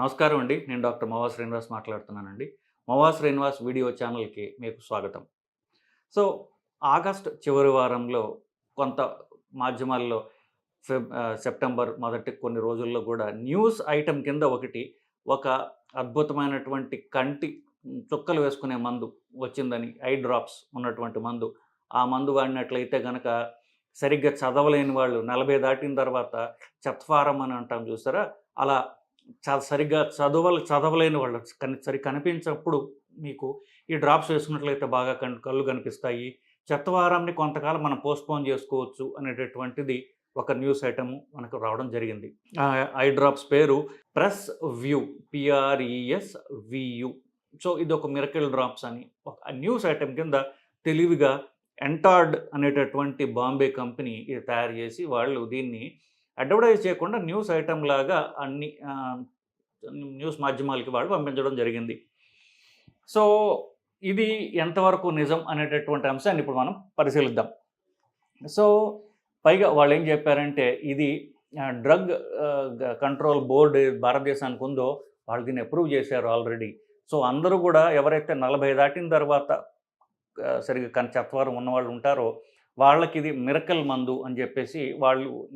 నమస్కారం అండి. నేను డాక్టర్ మోవా శ్రీనివాస్ మాట్లాడుతున్నానండి. మోవా శ్రీనివాస్ వీడియో ఛానల్కి మీకు స్వాగతం. సో ఆగస్ట్ చివరి వారంలో కొంత మాధ్యమాల్లో సెప్టెంబర్ మొదటి కొన్ని రోజుల్లో కూడా న్యూస్ ఐటెం కింద ఒకటి ఒక అద్భుతమైనటువంటి కంటి చుక్కలు వేసుకునే మందు వచ్చిందని ఐ డ్రాప్స్ ఉన్నటువంటి మందు. ఆ మందు వాడినట్లయితే కనుక సరిగ్గా చదవలేని వాళ్ళు నలభై దాటిన తర్వాత చత్వారం అని అంటాం చూసారా? అలా సరిగ్గా చదవలు చదవలేని వాళ్ళు కని సరి కనిపించినప్పుడు మీకు ఈ డ్రాప్స్ వేసుకున్నట్లయితే బాగా కన్ కళ్ళు కనిపిస్తాయి. చెత్తవారాన్ని కొంతకాలం మనం పోస్ట్పోన్ చేసుకోవచ్చు అనేటటువంటిది ఒక న్యూస్ ఐటమ్ మనకు రావడం జరిగింది. ఐ డ్రాప్స్ పేరు press view PRES VU so ఇది ఒక మిరకల్ డ్రాప్స్ అని. ఒక న్యూస్ ఐటమ్ కింద తెలివిగా ఎంటార్డ్ అనేటటువంటి బాంబే కంపెనీ ఇది తయారు చేసి వాళ్ళు దీన్ని అడ్వర్టైజ్ చేయకుండా న్యూస్ ఐటమ్ లాగా అన్ని న్యూస్ మాధ్యమాలకి వాళ్ళు పంపించడం జరిగింది. సో ఇది ఎంతవరకు నిజం అనేటటువంటి అంశాన్ని ఇప్పుడు మనం పరిశీలిద్దాం. సో పైగా వాళ్ళు ఏం చెప్పారంటే ఇది డ్రగ్ కంట్రోల్ బోర్డు భారతదేశానికి ఉందో వాళ్ళు దీన్ని అప్రూవ్ చేశారు ఆల్రెడీ. సో అందరూ కూడా ఎవరైతే నలభై దాటిన తర్వాత సరిగ్గా కన్ చత్వారం ఉన్నవాళ్ళు ఉంటారో వాళ్ళకి ఇది మిరకల్ మందు అని చెప్పేసి వాళ్ళు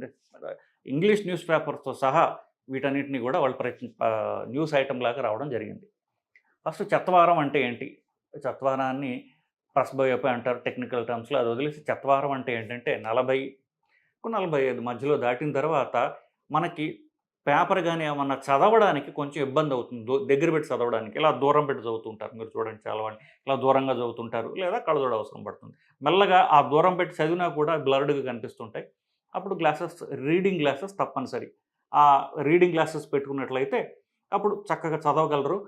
ఇంగ్లీష్ న్యూస్ పేపర్తో సహా వీటన్నిటిని కూడా వాళ్ళు ప్రయత్ని న్యూస్ ఐటమ్ లాగా రావడం జరిగింది. ఫస్ట్ చత్వారం అంటే ఏంటి? చత్వారాన్ని ప్రస్బయోపై అంటారు టెక్నికల్ టర్మ్స్లో అది వదిలేసి చత్వారం అంటే ఏంటంటే నలభై నలభై ఐదు మధ్యలో దాటిన తర్వాత మనకి పేపర్ కానీ ఏమన్నా చదవడానికి కొంచెం ఇబ్బంది అవుతుంది. దగ్గర పెట్టి చదవడానికి. ఇలా దూరం పెట్టి చదువుతుంటారు. మీరు చూడండి చాలా ఇలా దూరంగా చదువుతుంటారు. లేదా కళ్ళజోడ అవసరం పడుతుంది. మెల్లగా ఆ దూరం పెట్టి చదివినా కూడా బ్లర్డ్గా కనిపిస్తుంటాయి. అప్పుడు గ్లాసెస్ రీడింగ్ గ్లాసెస్ తప్పనిసరి. ఆ రీడింగ్ గ్లాసెస్ పెట్టుకున్నట్లయితే అప్పుడు చక్కగా చదవగలరు.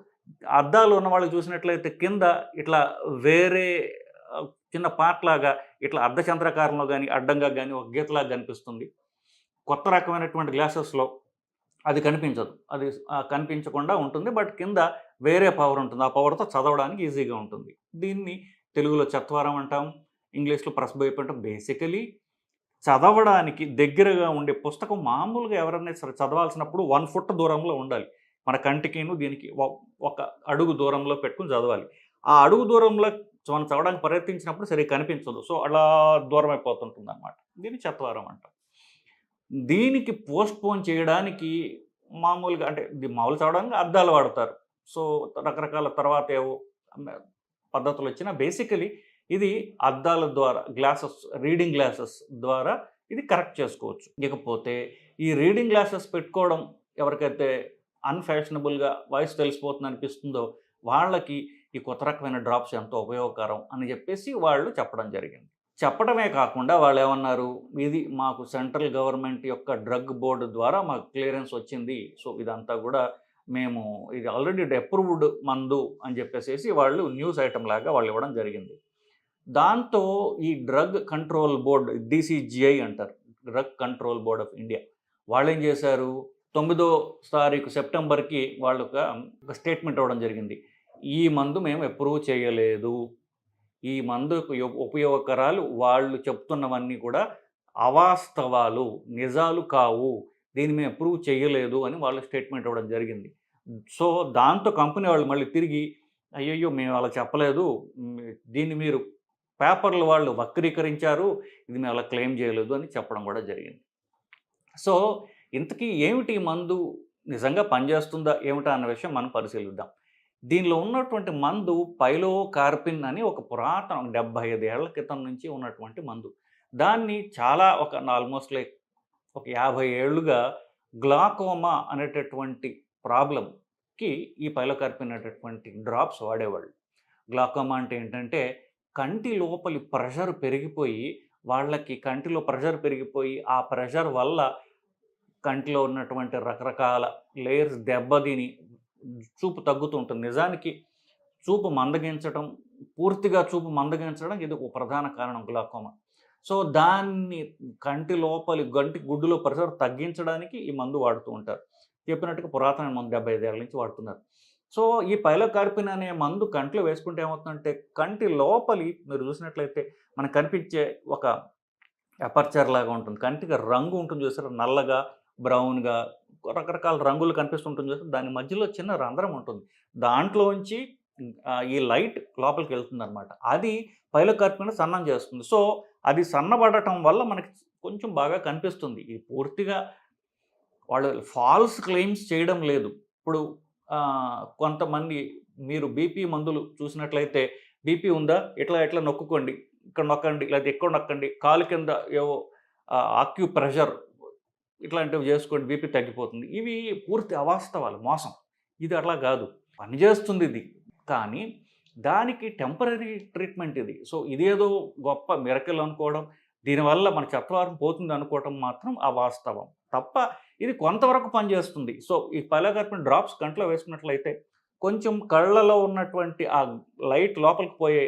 అద్దాలు ఉన్న వాళ్ళు చూసినట్లయితే కింద ఇట్లా వేరే చిన్న పార్ట్ లాగా ఇట్లా అర్ధచంద్రకారంలో కానీ అడ్డంగా కానీ ఒక గీతలాగా కనిపిస్తుంది. కొత్త రకమైనటువంటి గ్లాసెస్లో అది కనిపించదు. అది కనిపించకుండా ఉంటుంది. బట్ కింద వేరే పవర్ ఉంటుంది. ఆ పవర్తో చదవడానికి ఈజీగా ఉంటుంది. దీన్ని తెలుగులో చత్వారం అంటాం ఇంగ్లీష్లో ప్రస్బైప్ అంటాం. బేసికలీ చదవడానికి దగ్గరగా ఉండే పుస్తకం మామూలుగా ఎవరైనా సరే చదవాల్సినప్పుడు వన్ ఫుట్ దూరంలో ఉండాలి. మన కంటికిను దీనికి ఒక అడుగు దూరంలో పెట్టుకుని చదవాలి. ఆ అడుగు దూరంలో మనం చదవడానికి ప్రయత్నించినప్పుడు సరిగ్గా కనిపించదు. సో అలా దూరం అయిపోతుంటుంది అనమాట దీన్ని చత్వారం అంటాం. దీనికి పోస్ట్ పోన్ చేయడానికి మామూలుగా అంటే ఇది మామూలు చదవడానికి అద్దాలు వాడతారు. సో రకరకాల తర్వాత ఏవో పద్ధతులు వచ్చినా బేసికలీ ఇది అద్దాల ద్వారా గ్లాసెస్ రీడింగ్ గ్లాసెస్ ద్వారా ఇది కరెక్ట్ చేసుకోవచ్చు. ఇకపోతే ఈ రీడింగ్ గ్లాసెస్ పెట్టుకోవడం ఎవరికైతే అన్ఫ్యాషనబుల్గా వాయిస్ తెలిసిపోతుంది అనిపిస్తుందో వాళ్ళకి ఈ కొత్త రకమైన డ్రాప్స్ ఎంతో ఉపయోగకరం అని చెప్పేసి వాళ్ళు చెప్పడం జరిగింది. చెప్పడమే కాకుండా వాళ్ళు ఏమన్నారు ఇది మాకు సెంట్రల్ గవర్నమెంట్ యొక్క డ్రగ్ బోర్డు ద్వారా మాకు క్లియరెన్స్ వచ్చింది. సో ఇదంతా కూడా మేము ఇది ఆల్రెడీ అప్రూవ్డ్ మందు అని చెప్పేసి వాళ్ళు న్యూస్ ఐటమ్ లాగా వాళ్ళు ఇవ్వడం జరిగింది. దాంతో ఈ డ్రగ్ కంట్రోల్ బోర్డ్ డిసిజిఐ అంటారు drug control board of India వాళ్ళు ఏం చేశారు? తొమ్మిదో తారీఖు సెప్టెంబర్కి వాళ్ళు ఒక ఒక స్టేట్మెంట్ ఇవ్వడం జరిగింది. ఈ మందు మేము అప్రూవ్ చేయలేదు. ఈ మందుకు ఉపయోగకరాలు వాళ్ళు చెప్తున్నవన్నీ కూడా అవాస్తవాలు నిజాలు కావు దీన్ని మేము అప్రూవ్ చేయలేదు అని వాళ్ళు స్టేట్మెంట్ ఇవ్వడం జరిగింది. సో దాంతో కంపెనీ వాళ్ళు మళ్ళీ తిరిగి అయ్యయ్యో మేము అలా చెప్పలేదు దీన్ని మీరు పేపర్లు వాళ్ళు వక్రీకరించారు ఇది మేము అలా క్లెయిమ్ చేయలేదు అని చెప్పడం కూడా జరిగింది. సో ఇంతకీ ఏమిటి మందు నిజంగా పనిచేస్తుందా ఏమిటా అన్న విషయం మనం పరిశీలిద్దాం. దీనిలో ఉన్నటువంటి మందు పైలో కార్పిన్ అని ఒక పురాతన డెబ్బై ఐదు ఏళ్ళ క్రితం నుంచి ఉన్నటువంటి మందు. దాన్ని చాలా ఒక ఆల్మోస్ట్ లైక్ ఒక యాభై ఏళ్ళుగా గ్లాకోమా అనేటటువంటి ప్రాబ్లంకి ఈ పైలోకార్పిన్ అనేటటువంటి డ్రాప్స్ వాడేవాళ్ళు. గ్లాకోమా అంటే ఏంటంటే కంటి లోపలి ప్రెషర్ పెరిగిపోయి వాళ్ళకి కంటిలో ప్రెషర్ పెరిగిపోయి ఆ ప్రెషర్ వల్ల కంటిలో ఉన్నటువంటి రకరకాల లేయర్స్ దెబ్బతిని చూపు తగ్గుతూ ఉంటుంది. నిజానికి చూపు మందగించడం పూర్తిగా చూపు మందగించడం ఇది ఒక ప్రధాన కారణం గ్లాకోమా. సో దాన్ని కంటి లోపలి గంటి గుడ్డులో ప్రెషర్ తగ్గించడానికి ఈ మందు వాడుతూ ఉంటారు. చెప్పినట్టుగా పురాతన మందు డెబ్బై ఐదేళ్ళ నుంచి వాడుతున్నారు. సో ఈ పైలోకార్పిన్ అనే మందు కంట్లో వేసుకుంటే ఏమవుతుందంటే కంటి లోపలి మీరు చూసినట్లయితే మనకు కనిపించే ఒక అపర్చర్ లాగా ఉంటుంది. కంటికి రంగు ఉంటుంది చూసారా? నల్లగా బ్రౌన్గా రకరకాల రంగులు కనిపిస్తుంటుంది దాని మధ్యలో చిన్న రంధ్రం ఉంటుంది. దాంట్లోంచి ఈ లైట్ లోపలికి వెళ్తుంది అనమాట అది పైలకర్పిని సన్నం చేస్తుంది. సో అది సన్నబడటం వల్ల మనకి కొంచెం బాగా కనిపిస్తుంది. ఇది పూర్తిగా వాళ్ళు ఫాల్స్ క్లెయిమ్స్ చేయడం లేదు. ఇప్పుడు కొంతమంది మీరు బీపీ మందులు చూసినట్లయితే బీపీ ఉందా? ఇట్లా ఇట్లా నొక్కుకోండి. ఇక్కడ నొక్కండి లేదా ఎక్కడ నొక్కండి. కాలు కింద ఏవో ఆక్యూ ప్రెషర్ ఇట్లాంటివి చేసుకోండి బీపీ తగ్గిపోతుంది. ఇవి పూర్తి అవాస్తవాలు మోసం. ఇది అట్లా కాదు. పనిచేస్తుంది ఇది. కానీ దానికి టెంపరీ ట్రీట్మెంట్ ఇది. సో ఇదేదో గొప్ప మిరకలు అనుకోవడం దీనివల్ల మన చత్వారం పోతుంది అనుకోవడం మాత్రం అవాస్తవం. తప్ప ఇది కొంతవరకు పనిచేస్తుంది సో ఈ పలగర్పిన డ్రాప్స్ కంట్లో వేసుకున్నట్లయితే కొంచెం కళ్ళలో ఉన్నటువంటి ఆ లైట్ లోపలికి పోయే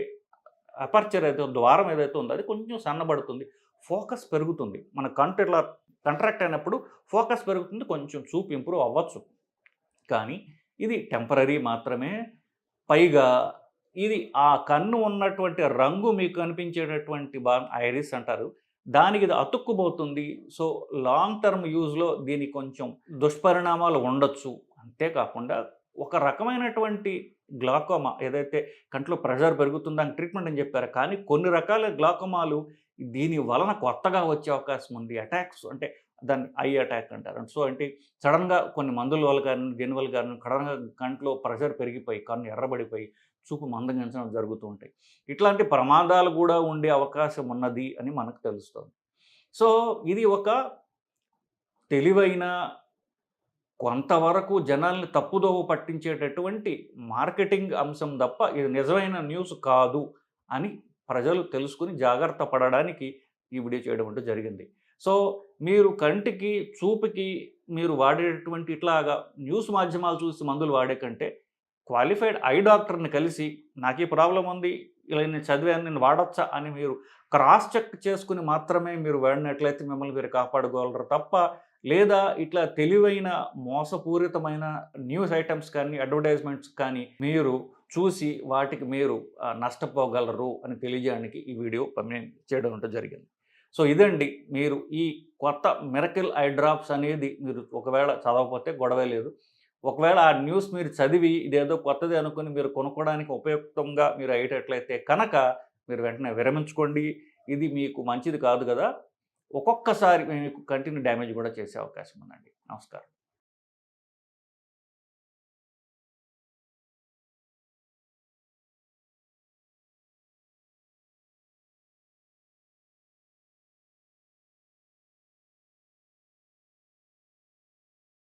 అపర్చర్ ఏదైతే ద్వారం ఏదైతే ఉందో అది కొంచెం సన్నబడుతుంది. ఫోకస్ పెరుగుతుంది. మన కంటి ఇట్లా కంట్రాక్ట్ అయినప్పుడు ఫోకస్ పెరుగుతుంది కొంచెం చూపు ఇంప్రూవ్ అవ్వచ్చు. కానీ ఇది టెంపరీ మాత్రమే. పైగా ఇది ఆ కన్ను ఉన్నటువంటి రంగు మీకు కనిపించేటటువంటి బా ఐరిస్ అంటారు. దానికి ఇది అతుక్కుపోతుంది. సో లాంగ్ టర్మ్ యూజ్లో దీని కొంచెం దుష్పరిణామాలు ఉండొచ్చు. అంతేకాకుండా ఒక రకమైనటువంటి గ్లాకోమా ఏదైతే కంట్లో ప్రెషర్ పెరుగుతుందని ట్రీట్మెంట్ అని చెప్పారు. కానీ కొన్ని రకాల గ్లాకోమాలు దీని వలన కొత్తగా వచ్చే అవకాశం ఉంది. అటాక్స్ అంటే దాన్ని ఐ అటాక్ అంటారు. సో అంటే సడన్గా కొన్ని మందుల వల్ల కానీ దీని వల్ల కానీ సడన్గా కంట్లో ప్రెషర్ పెరిగిపోయి కన్ను ఎర్రబడిపోయి చూపు మందగించడం జరుగుతూ ఉంటాయి. ఇట్లాంటి ప్రమాదాలు కూడా ఉండే అవకాశం ఉన్నది అని మనకు తెలుస్తుంది. సో ఇది ఒక తెలివైన కొంతవరకు జనాల్ని తప్పుదోవ పట్టించేటటువంటి మార్కెటింగ్ అంశం తప్ప ఇది నిజమైన న్యూస్ కాదు అని ప్రజలు తెలుసుకుని జాగ్రత్త పడడానికి ఈ వీడియో చేయడం అంటూ జరిగింది. సో మీరు కంటికి చూపుకి మీరు వాడేటటువంటి ఇట్లాగా న్యూస్ మాధ్యమాలు చూసి మందులు వాడే కంటే క్వాలిఫైడ్ ఐ డాక్టర్ని కలిసి నాకు ఈ ప్రాబ్లం ఉంది ఇలా నేను చదివాను నేను వాడచ్చా అని మీరు క్రాస్ చెక్ చేసుకుని మాత్రమే మీరు వాడినట్లయితే మిమ్మల్ని మీరు కాపాడుకోగలరు తప్ప లేదా ఇట్లా తెలివైన మోసపూరితమైన న్యూస్ ఐటమ్స్ కానీ అడ్వర్టైజ్మెంట్స్ కానీ మీరు చూసి వాటికి మీరు నష్టపోగలరు అని తెలియజేయడానికి ఈ వీడియో నేను చేయడం జరిగింది. సో ఇదండి మీరు ఈ కొత్త మిరకిల్ ఐ డ్రాప్స్ అనేది మీరు ఒకవేళ చదవకపోతే గొడవే లేదు. ఒకవేళ ఆ న్యూస్ మీరు చదివి ఇదేదో కొత్తది అనుకుని మీరు కొనుక్కోవడానికి ఉపయుక్తంగా మీరు అయ్యేటట్లయితే కనుక మీరు వెంటనే విరమించుకోండి. ఇది మీకు మంచిది కాదు కదా. ఒక్కొక్కసారి మీకు కంటిన్యూ డ్యామేజ్ కూడా చేసే అవకాశం ఉందండి. నమస్కారం.